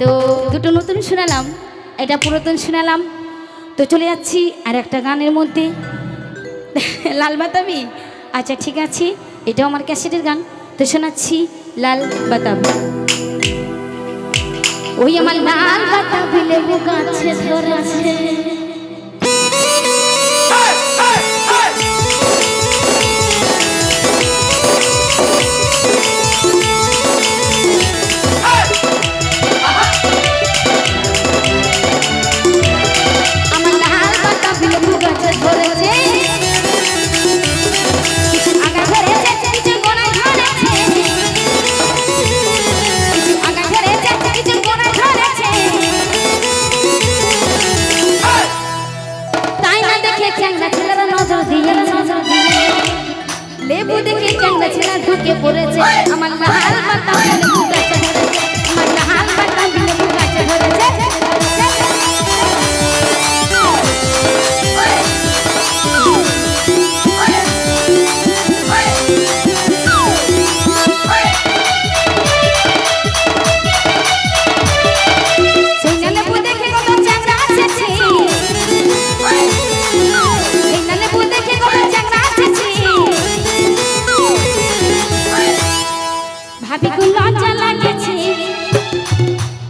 তো দুটো নতুন শোনালাম এটা পুরাতন শোনালাম। তো চলে যাচ্ছি আর একটা গানের মধ্যে। লাল বাতাবি আচ্ছা ঠিক আছে, এটাও আমার ক্যাসেটের গান। তো শোনাচ্ছি লাল বাতাবি ওই আমার লাল বাতাবি লেবু গাছে ধরেছে লেবু দেখে চ্যাংরা ছেলেরা ঢুকে পড়েছে। আমার লাল ভাবি গো লজ্জা লাগেছে।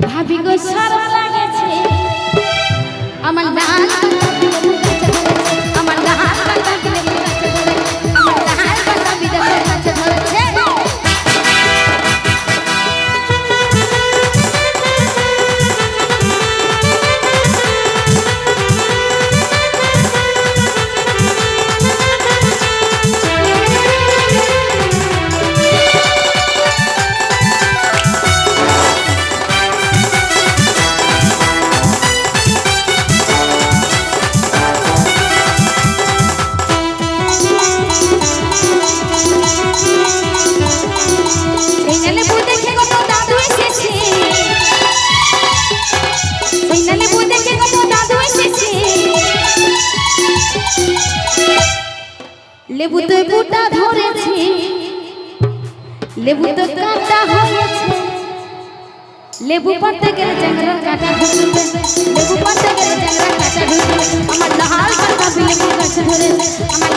ভাবি গো সরম লাগেছে লেবু তো বুটা ধরেছি। লেবুতে কাঁটা হয়েছে। লেবু পাড়তে গেলে চ্যাংরা কাঁটা ঢুকবে লেবু পাড়তে গেলে চ্যাংরা কাঁটা ঢুকবে আমার লাল কাটা লেবু গাছে ধরেছে। আমার